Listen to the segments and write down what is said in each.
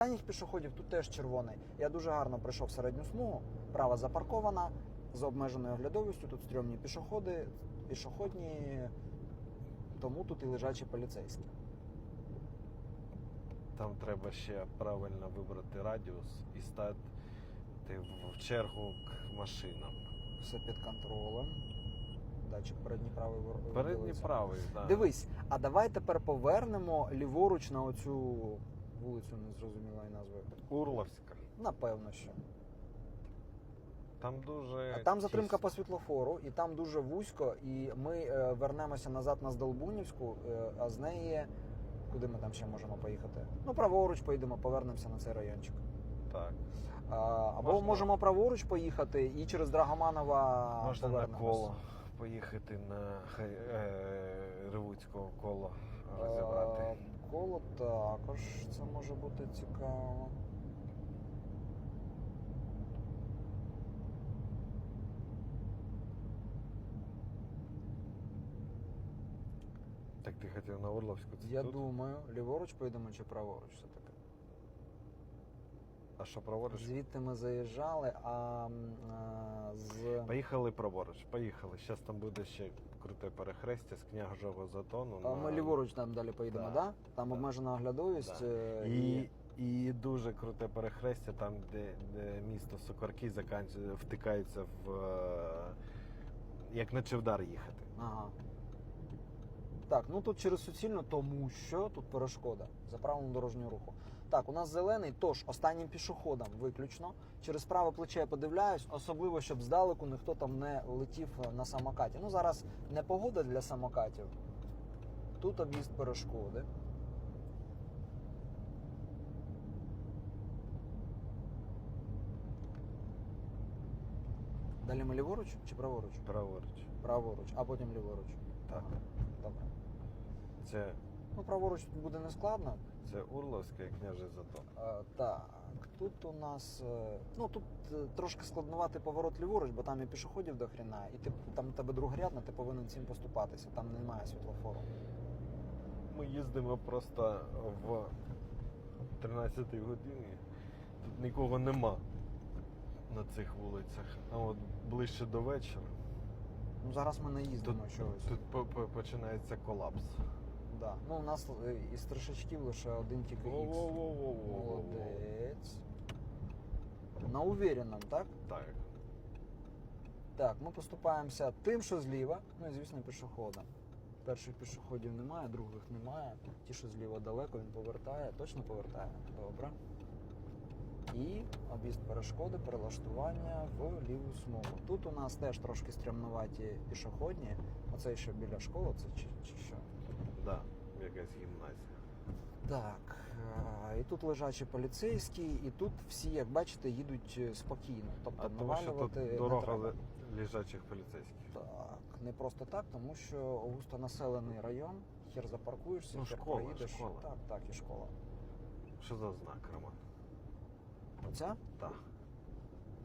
Останніх пішоходів тут теж червоний. Я дуже гарно пройшов середню смугу, права запаркована з обмеженою оглядовістю. Тут стрьомні пішоходи, пішохідні, тому тут і лежачі поліцейські. Там треба ще правильно вибрати радіус і стати в чергу к машинам. Все під контролем. Датчик передній правий Передній правий, так. Дивись, а давай тепер повернемо ліворуч на оцю вулицю незрозумілої назви. Урловська. Напевно, що. Там дуже. А Там затримка по світлофору, і там дуже вузько, і ми е, вернемося назад на Здолбунівську, е, а з неї куди ми там ще можемо поїхати? Ну, праворуч поїдемо, повернемося на цей райончик. Так. А, або Можна- можемо праворуч поїхати і через Драгоманова Можна на коло поїхати на е, Ревуцького коло Е, розібрати. Коло також це може бути цікаво. Так ти хотів на Орловську? Це Я тут? думаю, ліворуч поїдемо чи праворуч все-таки. А що праворуч? Звідти ми заїжджали, а, а з. Поїхали праворуч, поїхали. Зараз там буде ще круте перехрестя з княжого затону. А ми на- ліворуч там далі поїдемо, Да, да? Там да. обмежена оглядовість. Да. е, І, і дуже круте перехрестя, там, де, де місто Сокарки заканчує, втикається в. е, Як на Чевдар їхати. Ага. Так, ну тут через суцільно, тому що тут перешкода за правилом дорожнього руху. Так, у нас зелений, тож останнім пішоходом виключно. Через праве плече я подивляюсь, особливо, щоб здалеку ніхто там не летів е, на самокаті. Ну зараз не погода для самокатів. Тут об'їзд перешкоди. Далі ми ліворуч чи праворуч? Праворуч. Праворуч, а потім ліворуч. Так. Ага, добре. Це, Ну, праворуч тут буде не складно. це Урловська і княжий затон. Е, так, тут у нас. е, ну тут е, трошки складнуватий поворот ліворуч, бо там і пішоходів до хрена, і ти там тебе другорядна, ти повинен цим поступатися, там немає світлофору. Ми їздимо просто в 13 годині. Тут нікого нема на цих вулицях. А от ближче до вечора Ну зараз ми не їздимо тут, чогось. тут по- по- починається колапс. Да. Ну, у нас е, із тришачків лише один тільки. Во-во-во-во-во-во. Молодець. На уверенном, так? Так. Так, ми поступаємося тим, що зліва, ну і звісно, пішоходом. Перших пішоходів немає, других немає. Ті, що зліва далеко, він повертає, точно повертає. Добре. І об'їзд перешкоди, перелаштування в ліву смугу. Тут у нас теж трошки стрімнуваті пішохідні. Оце ще біля школи, це чи, чи що? Да, якась гімназія. Так, і тут лежачі поліцейські, і тут всі, як бачите, їдуть е, спокійно. Тобто А тому що тут не дорога треба. лежачих поліцейських. Так, не просто так, тому що густонаселений район, хер запаркуєшся, Ну, хер школа, проїдеш. школа. Так, так, і школа. Що за знак, Роман? Оця Так.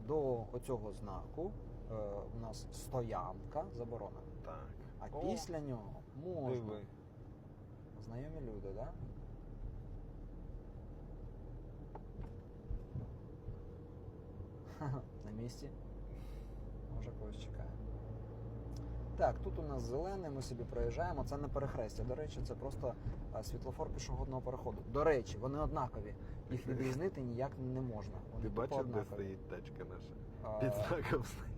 до оцього знаку е, у нас стоянка заборонена. Так. А О, після нього можна. Диви. Знайомі люди, так? Да? На місці. Може когось чекає. Так, тут у нас зелений, ми собі проїжджаємо. Це не перехрестя. До речі, це просто світлофор пішохідного переходу. До речі, вони однакові. Їх відрізнити ніяк не можна. Вони Ти бачив, де стоїть тачка наша? Під знаком стоїть.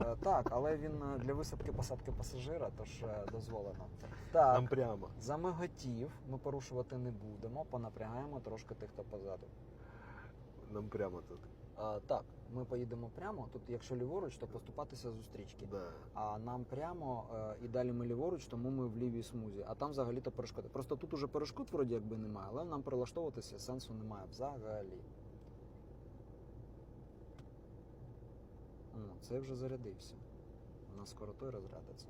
Е, Так, але він е, для висадки посадки пасажира, тож е, дозволено. Так, Нам прямо. За миготів ми порушувати не будемо, понапрягаємо трошки тих, хто позаду. Нам прямо тут. А, так, ми поїдемо прямо. Тут, якщо ліворуч, то поступатися зустрічки. Да. А нам прямо е, і далі ми ліворуч, тому ми в лівій смузі. А там взагалі-то перешкоди. Просто тут уже перешкод вроді якби немає, але нам прилаштовуватися сенсу немає взагалі. О, це вже зарядився. У нас скоро той розрядиться.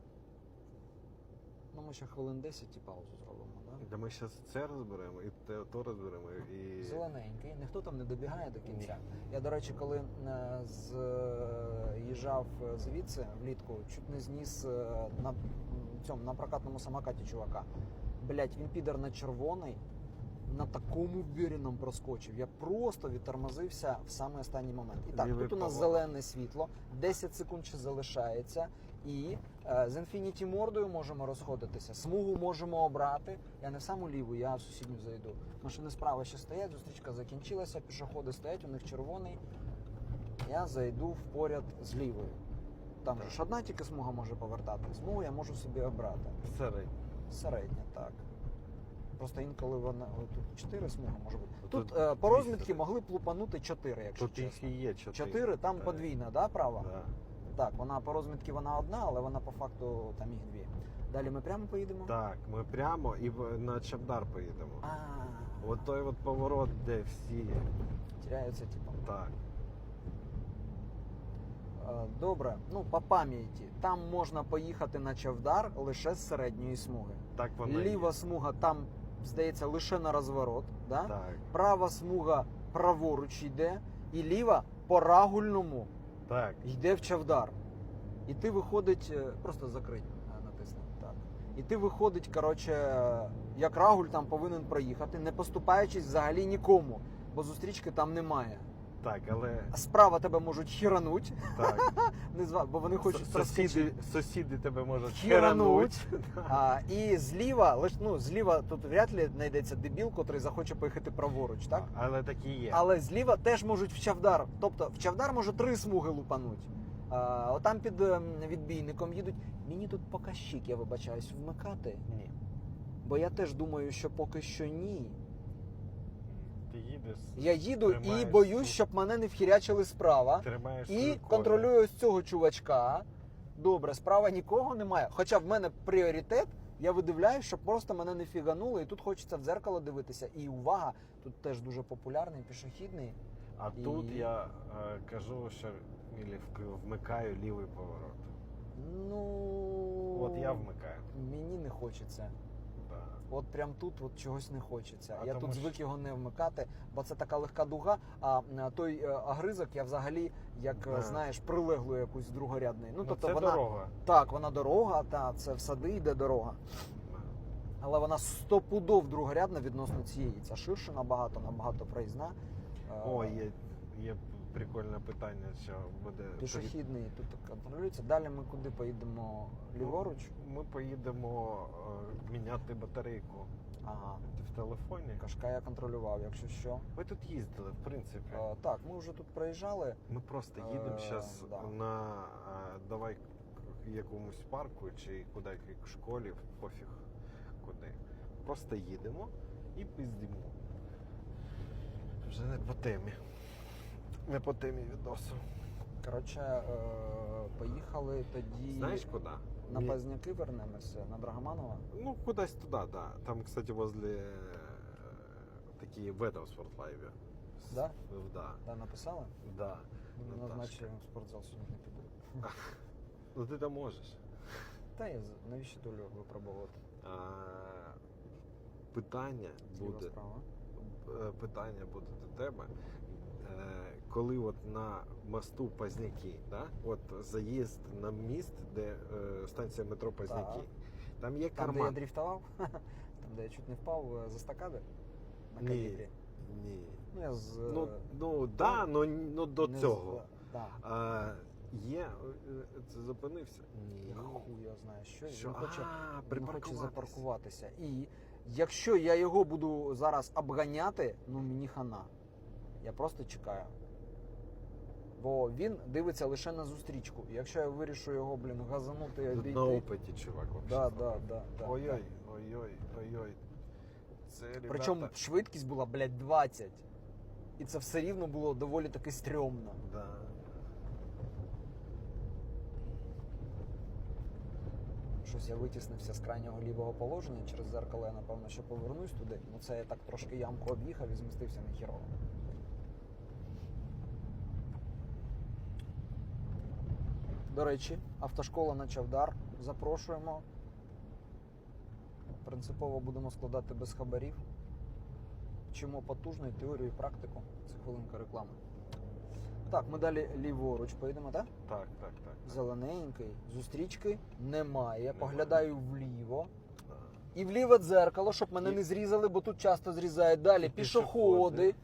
Ну, ми ще хвилин 10 і паузу зробимо, так? Да? Ми зараз це розберемо, і те, то розберемо, і. Зелененький, ніхто там не добігає до кінця. Я, до речі, коли е, з'їжджав звідси влітку, чуть не зніс е, на цьому на прокатному самокаті чувака. Блять, він підер на червоний, на такому бірі нам проскочив. Я просто відтормозився в самий останній момент. І так, Лівий тут у нас поворот. зелене світло, 10 секунд ще залишається. І е, з Infinity мордою можемо розходитися. Смугу можемо обрати. Я не в саму ліву, я в сусідню зайду. Машини справа ще стоять, зустрічка закінчилася, пішоходи стоять, у них червоний. Я зайду в поряд з лівою. Там же ж одна тільки смуга може повертати. Смугу я можу собі обрати. Середньо. Середня, так. Просто інколи вона о, тут 4 смуги може бути. Тут, Тут е, по дві розмітки могли б лупанути 4, якщо Тут їх чесно. і є чотири. 4, там Так. подвійна, да, права? Да. Так, вона по розмітки вона одна, але вона по факту там їх дві. Далі ми прямо поїдемо. Так, ми прямо і в- на Чавдар поїдемо. А, От той от поворот, де всі. теряються, типу. Так. Е, Добре, ну по пам'яті. Там можна поїхати на Чавдар лише з середньої смуги. Так воно і Ліва є. смуга там, здається, лише на розворот. Да? Так. Права смуга праворуч йде, і ліва по рагульному Так. йде в Чавдар. І ти виходить, е, просто закрить, натисне. натисни. Так. І ти виходить, коротше, е, як рагуль там повинен проїхати, не поступаючись взагалі нікому, бо зустрічки там немає. Так, але справа тебе можуть хірануть, так. не зва- бо вони хочуть сусіди, сусіди тебе можуть Хірануть. А, і зліва, лиш, ну, зліва тут вряд ли знайдеться дебіл, котрий захоче поїхати праворуч, так? Але так і є. Але зліва теж можуть в Чавдар. Тобто в Чавдар може три смуги лупануть. А, отам під ем, відбійником їдуть. Мені тут показчик, я вибачаюсь, вмикати. Ні. Бо я теж думаю, що поки що ні. Ти їдеш. Я їду і боюсь, щоб мене не вхірячили справа. Тримаєш І контролюю ось цього чувачка. Добре, справа нікого немає. Хоча в мене пріоритет, я видивляюсь, щоб просто мене не фігануло, і тут хочеться в дзеркало дивитися. І увага, тут теж дуже популярний пішохідний. А І- тут я е, кажу, що вмикаю лівий поворот. Ну От я вмикаю. Мені не хочеться. От прям тут от чогось не хочеться. А я тут що- звик його не вмикати, бо це така легка дуга. А е, той е, агризок я взагалі, як е, Да. знаєш, прилеглу якусь другорядний. Ну, Ну, тобто це вона дорога. так, вона дорога, та це в сади йде дорога. Але вона стопудов другорядна відносно цієї. Ця ширше набагато, набагато проїзна. Е, О, є, є прикольне питання, що буде. Пішохідний тут контролюється. Далі ми куди поїдемо ліворуч? Ми поїдемо е, міняти батарейку Ага. в телефоні. Кашка я контролював, якщо що. Ми тут їздили, в принципі. Е, так, ми вже тут проїжджали. Ми просто їдемо Е, зараз да. на е, давай якомусь парку чи куди к школі, пофіг куди. Просто їдемо і пиздимо. Вже не по темі. Не по темі відосу. Коротше, е, поїхали тоді Знаєш куди? на Мі- Пазняки вернемося, на Драгоманова. Ну, кудись туди, да. Там, кстати, возле е, такі в этом спортлайві. Да? Да. Да, написали? Да. Ну, Назначили в спортзал сьогодні не піду. Ну ти там можеш. Та я навіщо долю випробувати? А, питання буде. справа. е, питання буде до тебе. Е, Коли от на мосту Пазняки, да? от заїзд на міст, де е, станція метро Пазняки, там є Там, де я карман. дрифтував, там, де я чуть не впав е, за стакади на Ні. калібрі. Ні. Ну, я з... Ну, е, ну да, ну, ну до не з- цього. Да. А, є, е, це зупинився? Ні. Я хуй його знаю, що, Що? він хоче, А, він хоче припаркуватись. запаркуватися. І якщо я його буду зараз обганяти, ну мені хана. Я просто чекаю. Бо він дивиться лише на зустрічку. І Якщо я вирішу його, блін, газанути Тут обійти. на опиті, чувак, вообще. Да, да, да, да. Ой-ой, ой-ой, ой-ой. Це, ребята, Причому швидкість була, блядь, 20. І це все рівно було доволі таки стрьомно. Да. Щось я витіснився з крайнього лівого положення через зеркало, я напевно ще повернусь туди. Ну це я так трошки ямку об'їхав і змістився на хірово. До речі, автошкола на Чавдар. Запрошуємо. Принципово будемо складати без хабарів. Вчимо потужно і теорію, і практику. Це хвилинка реклами. Так, ми далі ліворуч поїдемо, так? Так, так, так. Зелененький. Зустрічки немає. Немає. Поглядаю вліво. Да. і в ліве дзеркало, щоб мене І- не зрізали, бо тут часто зрізають. Далі І пішоходи.